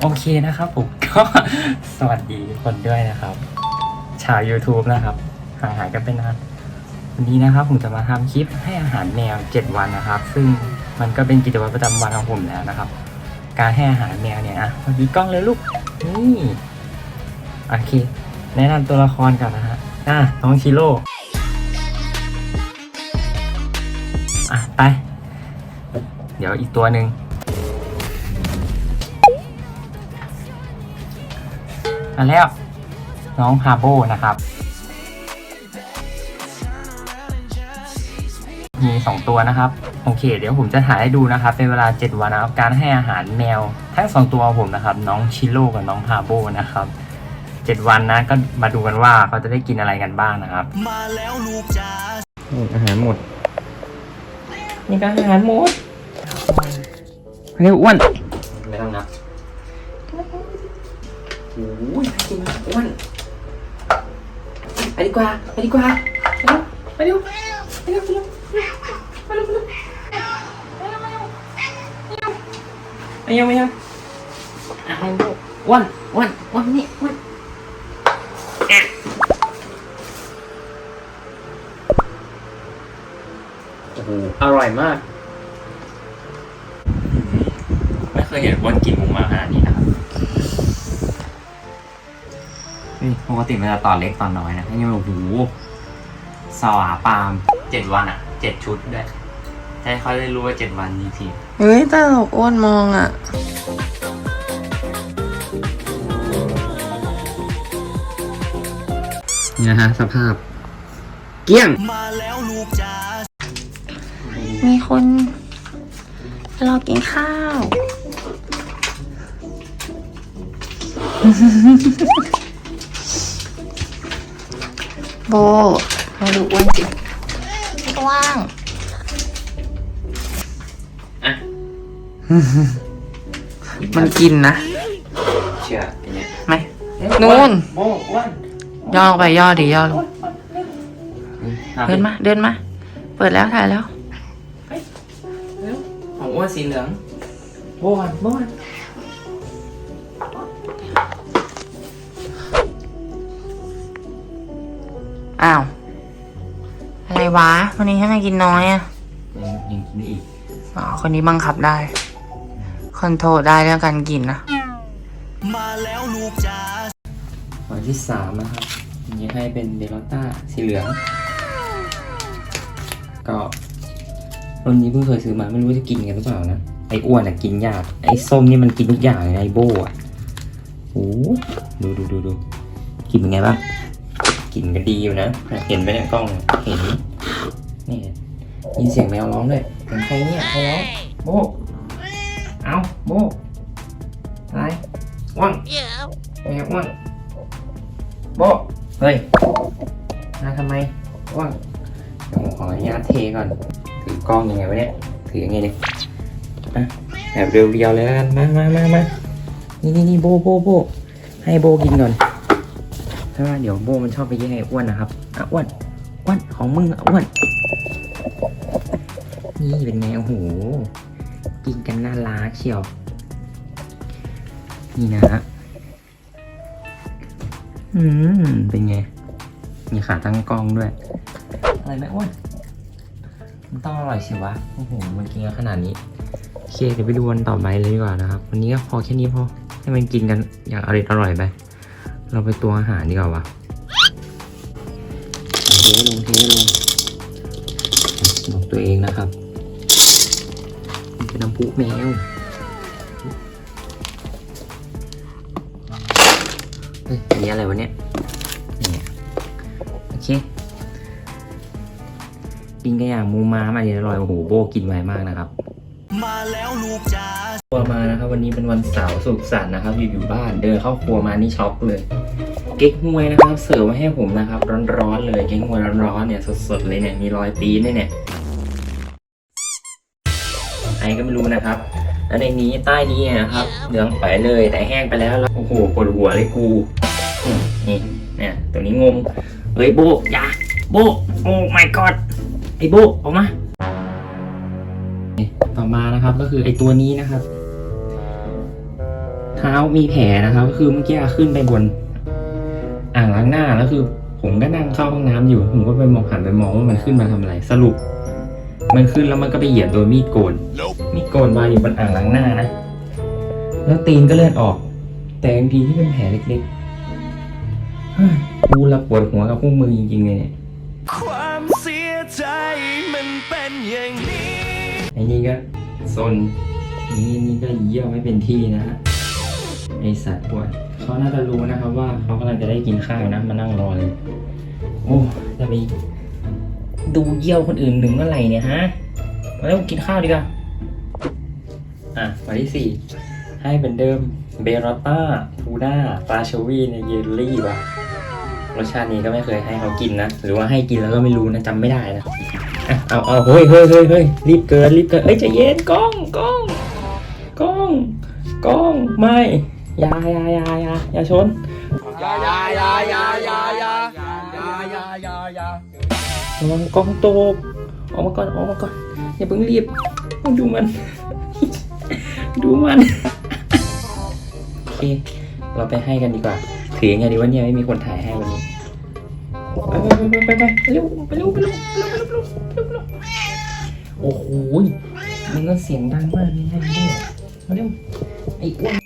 โอเคนะครับผมก็สวัสดีคนด้วยนะครับ ชาว YouTube นะครับห่างหายกันไปนานวันนี้นะครับผมจะมาทำคลิปให้อาหารแมว 7 วันนะครับ ซึ่งมันก็เป็นกิจวัตรประจำวันของผมแล้วนะครับ การให้อาหารแมวเนี่ยอะเมื่อกี้กล้องเลยลูกนี่โอเค แนะนำตัวละครก่อนนะฮะอะน้องชิโร่อะไป เดี๋ยวอีกตัวหนึ่ง มาแล้ว น้องฮาโบนะครับ มีสองตัวนะครับ โอเค เดี๋ยวผมจะถ่ายให้ดูนะครับ เป็นเวลา 7 วันนะครับ การให้อาหารแมว ทั้งสองตัวของผมนะครับ น้องชิโร่กับน้องฮาโบนะครับ 7 วันนะก็มาดูกันว่าเขาจะได้กินอะไรกันบ้างนะครับ มาแล้วลูกจ๋าอาหารหมดนี่ก็อาหารหมดเร็วอ้วนไม่ต้องนับ โอ้ยกินมาอ้วนไปดีกว่าไปดีกว่าไปเร็วไปเร็วไปเร็วไปเร็วไปเร็วไปเร็วไปเร็วไปเร็วไปเร็วไปเร็วไปเร็วอะไรลูกอ้วนอ้วนอ้วนนี่อ้วนอะโอ้โหอร่อยมากไม่เคยเห็นอ้วนกินหมูมาขนาดนี้นะครับนี่ป กติมันจะตอนเล็กตอนน้อยนะนี่มันโอ้โหสวาปาล์มเจ็ดวันอะเจ็ดชุดด้วยให้เขาได้รู้ว่าเจ็ดวันจริงเฮ้ยตลกอ้วนมองอะๆนี่นะฮะ สภาพ เกี้ยงมาแล้วลูกจ๋ามีคนรอกินข้าว โบมาดูอ้วนจิว่างอะมันกินนะ เชื่อเป็นไงไหมนู่นโบ้อ้วนย่อลงไปย่อดิย่อลงอะเดินมา เดินมา เปิดแล้วถ่ายแล้ว ของอ้วนสีเหลืองโบ้กันโบ้กัน อ้าว อะไรวะ วันนี้ให้มากินน้อยอะยังยังกินได้อีกอ๋อคนนี้บังคับได้ คอนโทรลได้เรื่องการกินนะ มาแล้วลูกจ๋าวันที่สามนะครับอันนี้ให้เป็นเดลต้าสีเหลือง ก็รุ่นนี้เพิ่งเคยซื้อมาไม่รู้จะกินกันหรือเปล่านะ ไอ้อ้วนอะกินยาก ไอ้ส้มนี่มันกินทุกอย่างเลยนะไอ้โบ้อะโอ้ดูดูดูดูกินเป็นไงบ้าง กินก็ดีอยู่นะเห็นไหมเนี่ยกล้องเห็นนี่ยินเสียงแมวร้องด้วยเป็นใครเนี่ยใครร้องโบเอาโบอะไรวนแมวอ้วนโบเฮ้ยมาทำไมอ้วนเดี๋ยวผมขออนุญาตเทก่อนถือกล้องยังไงวะเนี่ยถือยังไงเนี่ยแบบเรียวๆเลยแล้วกันมามามามานี่นี่นี่โบโบโบให้โบกินก่อน ถ้าเดี๋ยวโบมันชอบไปแย่งไอ้อ้วนนะครับอะอ้วนอ้วนของมึงอะอ้วน นี่เป็นไงโอ้โหกินกันน่ารักเชียว นี่นะฮะอืมเป็นไง มีขาตั้งกล้องด้วย อะไรไหมอ้วนมันต้องอร่อยสิวะ โอ้โห มันกินกันขนาดนี้โอเคเดี๋ยวไปดูวันต่อไปเลยดีกว่านะครับ วันนี้ก็พอแค่นี้พอ ให้มันกินกันอย่างอร่อยอร่อยไป เราไปตัวอาหารดีกว่าวะเทลงเทลงบอกตัวเองนะครับมันเป็นน้ำพุแมวเฮ้ยอันนี้อะไรวะเนี่ยเนี่ยโอเคกินกันอย่างมูมามาเดี๋ยวอร่อยโอ้โหโบกินไวมากนะครับ มาแล้วลูกจ๋า ครัวมานะครับวันนี้เป็นวันเสาร์สุขสันต์นะครับ อยู่อยู่บ้านเดินเข้าครัวมานี่ช็อกเลย เก๊กฮวยนะครับ เสิร์ฟมาให้ผมนะครับ ร้อนๆเลยเก๊กฮวยร้อนๆเนี่ยสดๆเลยเนี่ยมีรอยตีนเนี่ยไอ้ก็ไม่รู้นะครับ แล้วในนี้ใต้นี้นะครับเหลืองไปเลยแต่แห้งไปแล้วแล้วโอ้โหปวดหัวเลยกูนี่เนี่ยตัวนี้งงเฮ้ยโบอย่าโบโอ้ my god ไอ้โบออกมาต่อมานะครับก็คือไอตัวนี้นะครับ เท้ามีแผลนะครับก็คือเมื่อกี้ขึ้นไปบน อ่างล้างหน้าแล้วคือ ผมก็นั่งเข้าห้องน้ำอยู่ ผมก็ไปมองหันไปมองว่ามันขึ้นมาทำอะไร สรุป มันขึ้นแล้วมันก็ไปเหยียบโดยมีดโกน มีดโกนวางอยู่บนอ่างล้างหน้านะ แล้วตีนก็เลือดออก แต่ยังดีที่เป็นแผลเล็กๆเฮ้ยกูละปวดหัวกับพวกมือจริงๆเลยเนี่ยความเสียใจมันเป็นอย่างนี้ไอ้นี่ก็ซนนี่นี่ก็เยี่ยวไม่เป็นที่นะฮะ ไอสัตว์ป่วดเขาน่าจะรู้นะครับว่าเขากำลังจะได้กินข้าวนะมานั่งรอเลย โอ้จะไปดูเยี่ยวคนอื่นถึงเมื่อไหร่เนี่ยฮะมาเร็วกินข้าวดีกว่าอะมาที่สี่ให้เป็นเดิมเบรอต้าทูน่าปลาชวีในเยลลี่ว่ะรสชาตินี้ก็ไม่เคยให้เขากินนะ หรือว่าให้กินแล้วก็ไม่รู้นะจำไม่ได้นะเอาเอาเฮ้ยเฮ้ยเฮ้ยเฮ้ยรีบเกินรีบเกินเอ้ยใจเย็นกล้องกล้องกล้องกล้องไม่ อย่าอย่าอย่าอย่าอย่าชนระวังกล้องตกออกมาก่อนออกมาก่อนอย่าเพิ่งรีบดูมัน ดูมันโอเคเราไปให้กันดีกว่าถือยังไงดีวะเนี่ยไม่มีคนถ่ายให้วันนี้ไปไปไปไปไปเร็วไปเร็วไปเร็วไปเร็วไปเร็วไปเร็วไปเร็วโอ้โหยมันก็เสียงดังมากเลยนะเนี่ยมาเร็วไอ้อ้วน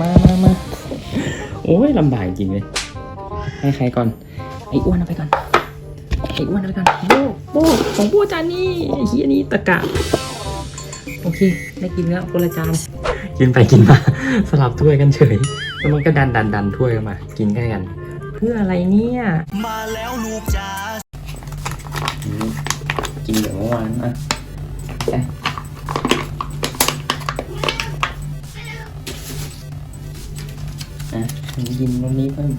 มามามาโอ้ยลำบากจริงเลย ให้ใครก่อน ไอ้อ้วนเอาไปก่อน ไอ้อ้วนเอาไปก่อน โบโบของโบจานนี้ไอ้เฮียนี่ตะกะ โอเค ได้กินแล้วคนละจาน กินไปกินมา สลับถ้วยกันเฉย แล้วมันก็ดันดันดันถ้วยกันมา กินใกล้กัน เพื่ออะไรเนี่ย มาแล้วลูกจ๋ากินเดี๋ยวเมื่อวานอะ ไปอะกินวันนี้เพิ่ม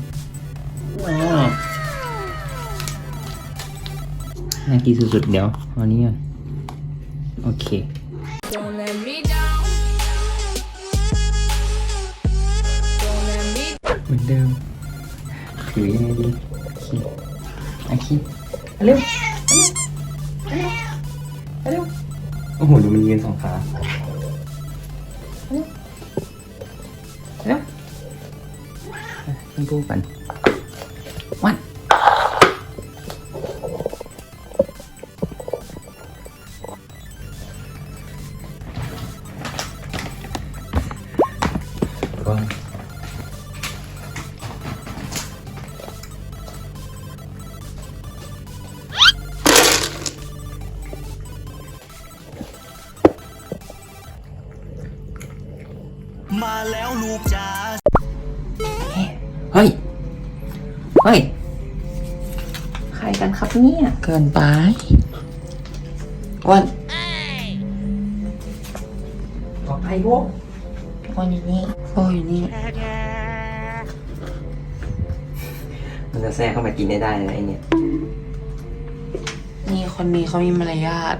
ว้าวน่ากินสุดๆเดี๋ยวเอานนี้ก่อนโอเค Don't let me down. Don't let me เหมือนเดิมถือยังไงดีคิดอะคิดเร็วเร็วเร็วโอ้โหดูมันยืนสองขาเร็ว อะให้พูดกันวั กินไปวันขอไปพวกวันอยู่นี่โอ้ยนี่มันจะแทรกเข้ามากินได้ได้เลยไอเนี่ยนี่คนนี้เขามีมารยาท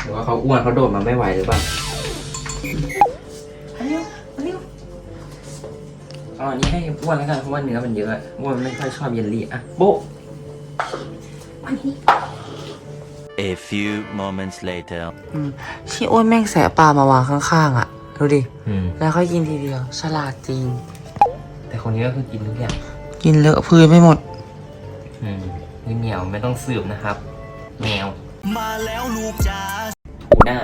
หรือว่าเขาอ้วนเขาโดดมาไม่ไหวหรือเปล่าเอาอันนี้ให้อ้วนแล้วกันเพราะว่าเนื้อมันเยอะอ้วนไม่ค่อยชอบเยลลี่อะโบะ A few moments later. อืมชี่อ้วนแม่งแสะปลามาวางข้างๆอะ ดูดิอืมแล้วก็กินทีเดียว ฉลาดจริง แต่คนนี้ก็คือกินทุกอย่าง กินเลอะพื้นไม่หมด อืมนี่เหนียวไม่ต้องสืบนะครับ แมว มาแล้วลูกจ๋าทูน่า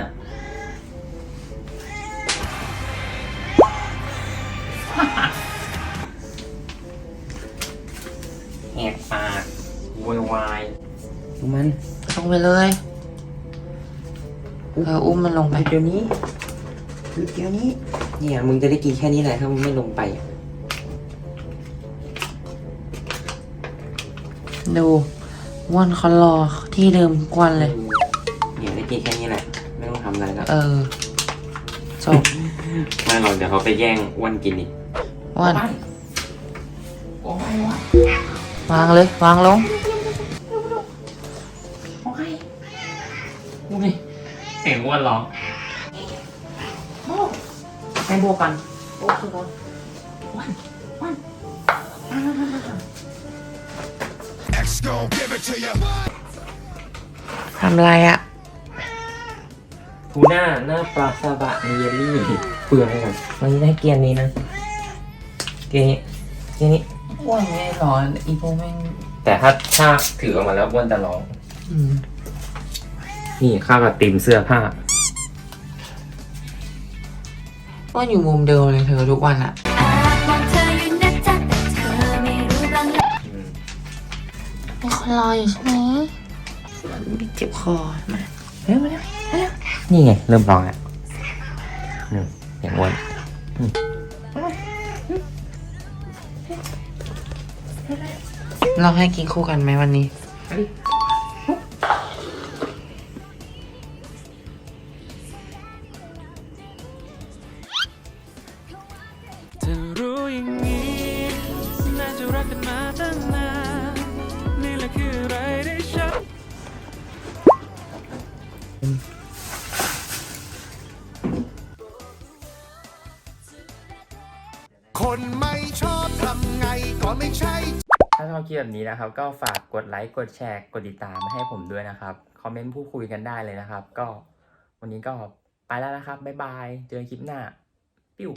แหกปากโวยวาย ดูมันลงไปเลยเอออุ้มมันลงไปเดี๋ยวนี้เดี๋ยวนี้ เนี่ย มึงจะได้กินแค่นี้แหละถ้ามึงไม่ลงไปดูวันเขารอที่เดิมทุกวันเลย เนี่ยได้กินแค่นี้แหละ ไม่ต้องทำอะไรแล้วเออจบไม่หรอกเดี๋ยวเขาไปแย่งอ้วนกินอีกวันวางเลยวางลง สียงอ้วนร้องให้โบกันทำอะไรอะทูน่าหน้าปลาซาบะมีเยลลี่เปลือกเลยครับวันนี้ได้เกียร์นี้นะ เกียร์นี้ เกียร์นี้ อ้วนไม่ร้อนอีโบแม่งแต่ถ้าถ้าถือออกมาแล้วอ้วนจะร้อง อืม นี่ข้าวกับติมเสื้อผ้าอ้วนอยู่มุมเดิมเลยเธอทุกวันอะมองเธออยู่นะจ๊ะแต่เธอไม่รู้บ้างเหรอมีคนรออยู่ใช่ไหมเจ็บคอมาเร็วมาเร็วนี่ไง เริ่มร้องแล้วหนึ่งอย่างอ้วนเราให้กินคู่กันไหมวันนี้ นไม่ชอบทำไงก็ไม่ใช่ ถ้าชอบคลิปแบบนี้นะครับ ก็ฝากกดไลค์กดแชร์กดติดตามให้ผมด้วยนะครับ คอมเมนต์พูดคุยกันได้เลยนะครับ ก็วันนี้ก็ไปแล้วนะครับ บ๊ายบาย เจอคลิปหน้า ปิ้ว